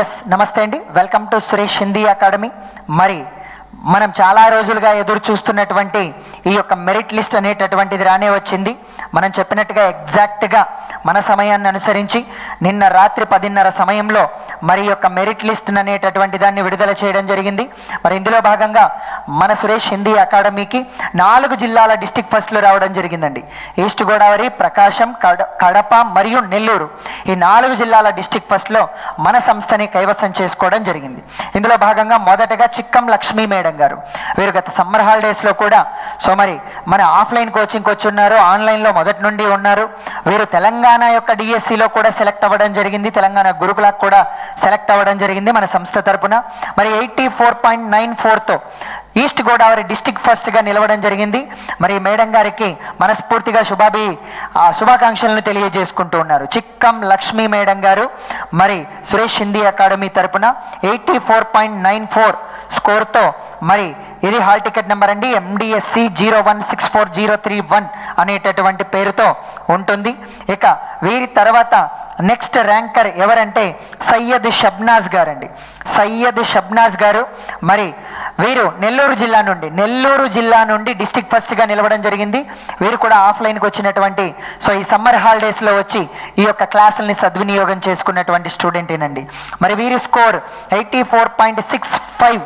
Yes నమస్తే అండి. Welcome to Suresh Hindi academy మరి మనం చాలా రోజులుగా ఎదురు చూస్తున్నటువంటి ఈ యొక్క మెరిట్ లిస్ట్ అనేటటువంటిది రానే వచ్చింది. మనం చెప్పినట్టుగా ఎగ్జాక్ట్గా మన సమయాన్ని అనుసరించి నిన్న రాత్రి పదిన్నర సమయంలో మరి యొక్క మెరిట్ లిస్ట్ అనేటటువంటి దాన్ని విడుదల చేయడం జరిగింది. మరి ఇందులో భాగంగా మన సురేష్ హిందీ అకాడమీకి నాలుగు జిల్లాల డిస్టిక్ ఫస్ట్లో రావడం జరిగిందండి. ఈస్ట్ గోదావరి ప్రకాశం కడ కడప మరియు నెల్లూరు. ఈ నాలుగు జిల్లాల డిస్టిక్ ఫస్ట్లో మన సంస్థని కైవసం చేసుకోవడం జరిగింది. ఇందులో భాగంగా మొదటగా చిక్కం లక్ష్మీ మేడం గారు. వీరు గత సమ్మర్ హాలిడేస్లో కూడా సో మరి మన ఆఫ్లైన్ కోచింగ్కి వచ్చి ఉన్నారు ఆన్లైన్లో మొదటి నుండి ఉన్నారు. వీరు తెలంగాణ యొక్క డిఎస్సిలో కూడా సెలెక్ట్ అవ్వడం జరిగింది. తెలంగాణ గురుకులకు కూడా సెలెక్ట్ అవ్వడం జరిగింది మన సంస్థ తరపున. మరి ఎయిటీ ఫోర్ పాయింట్ నైన్ ఫోర్తో ఈస్ట్ గోదావరి డిస్టిక్ ఫస్ట్గా నిలవడం జరిగింది. మరి మేడం గారికి మనస్ఫూర్తిగా శుభాభి ఆ, శుభాకాంక్షలను తెలియజేసుకుంటూ ఉన్నారు. చిక్కం లక్ష్మీ మేడం గారు మరి సురేష్ హిందీ అకాడమీ తరపున eighty four point nine four స్కోర్తో మరి ఇది హాల్ టికెట్ నెంబర్ అండి MDSC zero one six four zero three one అనేటటువంటి పేరుతో ఉంటుంది. ఇక వీరి తర్వాత నెక్స్ట్ ర్యాంకర్ ఎవరంటే సయ్యద్ షబ్నాజ్ గారండి. సయ్యద్ షబ్నాజ్ గారు మరి వీరు నెల్లూరు జిల్లా నుండి నెల్లూరు జిల్లా నుండి డిస్టిక్ ఫస్ట్గా నిలవడం జరిగింది. వీరు కూడా ఆఫ్లైన్కి వచ్చినటువంటి సో ఈ సమ్మర్ హాలిడేస్లో వచ్చి ఈ యొక్క క్లాసుల్ని సద్వినియోగం చేసుకున్నటువంటి స్టూడెంటేనండి. మరి వీరి score eighty four point six five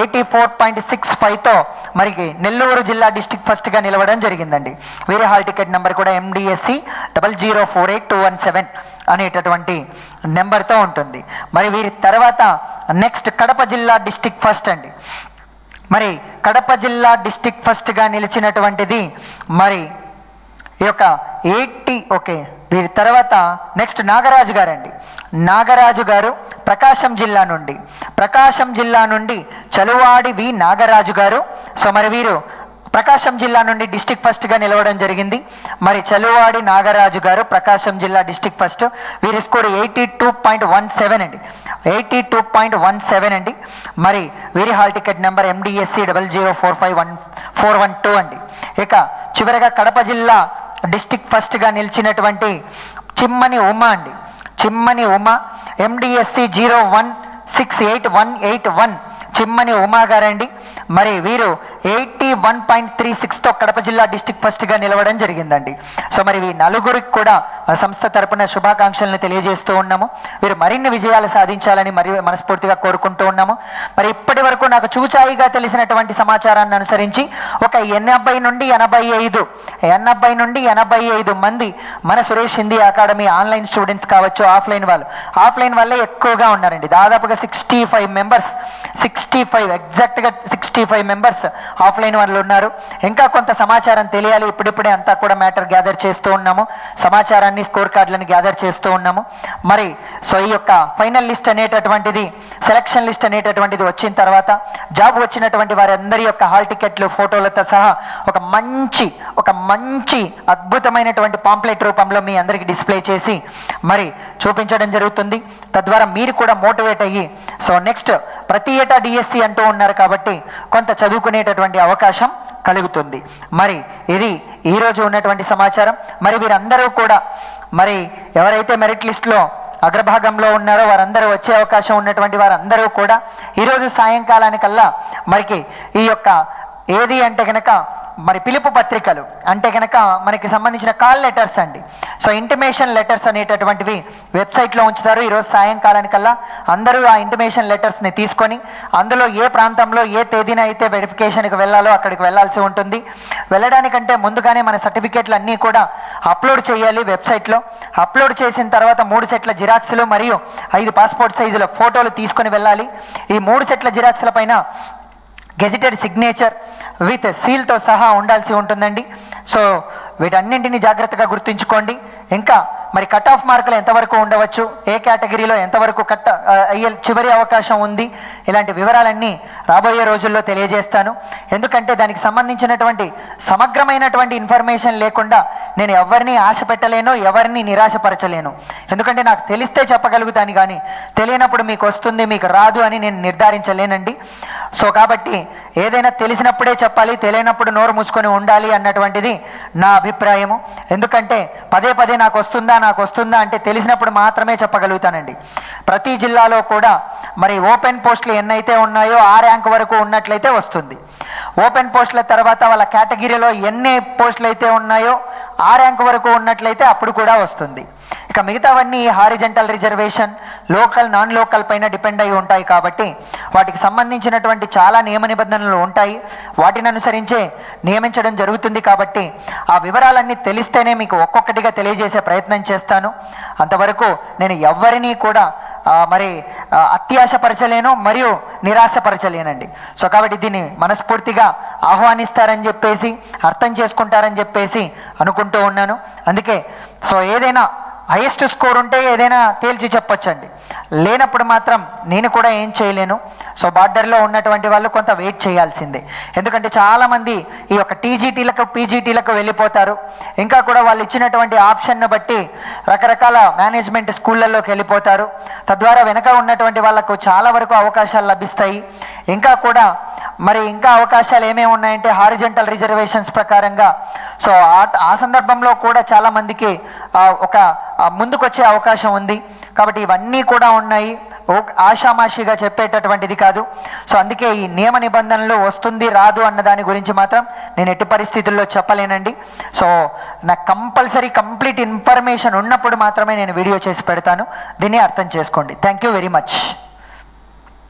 eighty four point six ఫైవ్తో మరి నెల్లూరు జిల్లా డిస్టిక్ ఫస్ట్గా నిలవడం జరిగిందండి. వేరే హాల్ టికెట్ నెంబర్ కూడా MDSC double zero four eight two one seven అనేటటువంటి నెంబర్తో ఉంటుంది. మరి వీరి తర్వాత నెక్స్ట్ కడప జిల్లా డిస్టిక్ ఫస్ట్ అండి. మరి కడప జిల్లా డిస్టిక్ ఫస్ట్గా నిలిచినటువంటిది మరి ఈ యొక్క ఎయిటీ ఓకే వీరి తర్వాత నెక్స్ట్ నాగరాజు గారండి. నాగరాజు గారు ప్రకాశం జిల్లా నుండి. ప్రకాశం జిల్లా నుండి చలువాడి వి. నాగరాజు గారు. సో మరి వీరు ప్రకాశం జిల్లా నుండి డిస్టిక్ ఫస్ట్గా నిలవడం జరిగింది. మరి చలువాడి నాగరాజు గారు ప్రకాశం జిల్లా డిస్టిక్ ఫస్ట్. వీరి score eighty two point one seven అండి. Eighty two point one seven అండి. మరి వీరి hall ticket number MDSC double zero four five one four one two అండి. ఇక చివరగా కడప జిల్లా డిస్టిక్ ఫస్ట్గా నిలిచినటువంటి చిమ్మని ఉమా అండి. Chimmani Uma MDSC zero one six eight one eight one Chimmani Uma గారండి. మరి వీరు ఎయిటీ వన్ పాయింట్ త్రీ సిక్స్తో కడప జిల్లా డిస్టిక్ ఫస్ట్గా నిలవడం జరిగిందండి. సో మరి ఈ నలుగురికి కూడా సంస్థ తరపున శుభాకాంక్షలను తెలియజేస్తూ ఉన్నాము. వీరు మరిన్ని విజయాలు సాధించాలని మరి మనస్ఫూర్తిగా కోరుకుంటూ ఉన్నాము. మరి ఇప్పటి వరకు నాకు చూచాయిగా తెలిసినటువంటి సమాచారాన్ని అనుసరించి ఒక ఎనభై నుండి ఎనభై ఐదు ఎనభై నుండి ఎనభై ఐదు మంది మన Suresh Hindi academy online students కావచ్చు ఆఫ్లైన్ వాళ్ళు. ఆఫ్లైన్ వాళ్ళే ఎక్కువగా ఉన్నారండి. దాదాపుగా sixty five members sixty five ఎగ్జాక్ట్గా six sixty five members offline వాళ్ళు ఉన్నారు. ఇంకా కొంత సమాచారం తెలియాలి. ఇప్పుడిప్పుడే అంతా కూడా మ్యాటర్ గ్యాదర్ చేస్తూ ఉన్నాము. సమాచారాన్ని స్కోర్ కార్డులను గ్యాదర్ చేస్తూ ఉన్నాము. మరి సో ఈ యొక్క ఫైనల్ లిస్ట్ అనేటటువంటిది సెలక్షన్ లిస్ట్ అనేటటువంటిది వచ్చిన తర్వాత జాబ్ వచ్చినటువంటి వారందరి యొక్క హాల్ టికెట్లు ఫోటోలతో సహా ఒక మంచి ఒక మంచి అద్భుతమైనటువంటి పాంప్లెట్ రూపంలో మీ అందరికీ డిస్ప్లే చేసి మరి చూపించడం జరుగుతుంది. తద్వారా మీరు కూడా మోటివేట్ అయ్యి సో నెక్స్ట్ ప్రతి ఏటా డిఎస్సి అంటూ ఉన్నారు కాబట్టి కొంత చదువుకునేటటువంటి అవకాశం కలుగుతుంది. మరి ఇది ఈరోజు ఉన్నటువంటి సమాచారం. మరి వీరందరూ కూడా మరి ఎవరైతే మెరిట్ లిస్ట్లో అగ్రభాగంలో ఉన్నారో వారందరూ వచ్చే అవకాశం ఉన్నటువంటి వారందరూ కూడా ఈరోజు సాయంకాలానికల్లా మరికి ఈ యొక్క ఏది అంటే కనుక మరి పిలుపు పత్రికలు. అంటే కనుక మనకి సంబంధించిన కాల్ లెటర్స్ అండి. సో ఇంటిమేషన్ లెటర్స్ అనేటటువంటివి వెబ్సైట్లో ఉంచుతారు. ఈరోజు సాయంకాలానికల్లా అందరూ ఆ ఇంటిమేషన్ లెటర్స్ని తీసుకొని అందులో ఏ ప్రాంతంలో ఏ తేదీన అయితే వెరిఫికేషన్కి వెళ్ళాలో అక్కడికి వెళ్ళాల్సి ఉంటుంది. వెళ్ళడానికంటే ముందుగానే మన సర్టిఫికేట్లు అన్నీ కూడా అప్లోడ్ చేయాలి వెబ్సైట్లో. అప్లోడ్ చేసిన తర్వాత మూడు సెట్ల జిరాక్స్లు మరియు ఐదు పాస్పోర్ట్ సైజుల ఫోటోలు తీసుకొని వెళ్ళాలి. ఈ మూడు సెట్ల జిరాక్స్ల పైన గెజిటెడ్ సిగ్నేచర్ విత్ సీల్తో సహా ఉండాల్సి ఉంటుందండి. సో వీటన్నింటినీ జాగ్రత్తగా గుర్తుంచుకోండి. ఇంకా మరి కట్ ఆఫ్ మార్కులు ఎంతవరకు ఉండవచ్చు? ఏ కేటగిరీలో ఎంతవరకు కట్ అయ్యే చివరి అవకాశం ఉంది? ఇలాంటి వివరాలన్నీ రాబోయే రోజుల్లో తెలియజేస్తాను. ఎందుకంటే దానికి సంబంధించినటువంటి సమగ్రమైనటువంటి ఇన్ఫర్మేషన్ లేకుండా నేను ఎవరిని ఆశ పెట్టలేను ఎవరిని నిరాశపరచలేను. ఎందుకంటే నాకు తెలిస్తే చెప్పగలుగుతాను కానీ తెలియనప్పుడు మీకు వస్తుంది మీకు రాదు అని నేను నిర్ధారించలేనండి. సో కాబట్టి ఏదైనా తెలిసినప్పుడే చెప్పాలి తెలియనప్పుడు నోరు మూసుకొని ఉండాలి అన్నటువంటిది నా అభిప్రాయము. ఎందుకంటే పదే పదే నాకు వస్తుందా నాకు వస్తుందా అంటే తెలిసినప్పుడు మాత్రమే చెప్పగలుగుతానండి. ప్రతి జిల్లాలో కూడా మరి ఓపెన్ పోస్టులు ఎన్నైతే ఉన్నాయో ఆ ర్యాంక్ వరకు ఉన్నట్లయితే వస్తుంది. ఓపెన్ పోస్టుల తర్వాత వాళ్ళ కేటగిరీలో ఎన్ని పోస్టులు అయితే ఉన్నాయో ఆ ర్యాంక్ వరకు ఉన్నట్లయితే అప్పుడు కూడా వస్తుంది. ఇక మిగతావన్నీ horizontal reservation local non local పైన డిపెండ్ అయి ఉంటాయి కాబట్టి వాటికి సంబంధించినటువంటి చాలా నియమ నిబంధనలు ఉంటాయి. వాటిని అనుసరించే నియమించడం జరుగుతుంది కాబట్టి ఆ వివరాలన్నీ తెలిస్తేనే మీకు ఒక్కొక్కటిగా తెలియజేసే ప్రయత్నం చేస్తాను. అంతవరకు నేను ఎవరినీ కూడా మరి అత్యాశపరచలేను మరియు నిరాశపరచలేనండి. సో కాబట్టి దీన్ని మనస్ఫూర్తిగా ఆహ్వానిస్తారని చెప్పేసి అర్థం చేసుకుంటారని చెప్పేసి అనుకుంటూ ఉన్నాను. అందుకే సో ఏదైనా హైయెస్ట్ స్కోర్ ఉంటే ఏదైనా తేల్చి చెప్పొచ్చండి. లేనప్పుడు మాత్రం నేను కూడా ఏం చేయలేను. సో బార్డర్లో ఉన్నటువంటి వాళ్ళు కొంత వెయిట్ చేయాల్సిందే. ఎందుకంటే చాలామంది ఈ యొక్క టీజీటీలకు పీజీటీలకు వెళ్ళిపోతారు. ఇంకా కూడా వాళ్ళు ఇచ్చినటువంటి ఆప్షన్ను బట్టి రకరకాల మేనేజ్మెంట్ స్కూళ్ళల్లోకి వెళ్ళిపోతారు. తద్వారా వెనక ఉన్నటువంటి వాళ్ళకు చాలా వరకు అవకాశాలు లభిస్తాయి. ఇంకా కూడా మరి ఇంకా అవకాశాలు ఏమేమి ఉన్నాయంటే హారిజెంటల్ రిజర్వేషన్స్ ప్రకారంగా. సో ఆ- ఆ సందర్భంలో కూడా చాలామందికి ఒక ముందుకొచ్చే అవకాశం ఉంది. కాబట్టి ఇవన్నీ కూడా ఉన్నాయి. ఓ- ఆషామాషిగా చెప్పేటటువంటిది కాదు. సో అందుకే ఈ నియమ నిబంధనలు వస్తుంది రాదు అన్న దాని గురించి మాత్రం నేను ఎట్టి పరిస్థితుల్లో చెప్పలేనండి. సో నాకు కంపల్సరీ కంప్లీట్ ఇన్ఫర్మేషన్ ఉన్నప్పుడు మాత్రమే నేను వీడియో చేసి పెడతాను. దీన్ని అర్థం చేసుకోండి. Thank you very much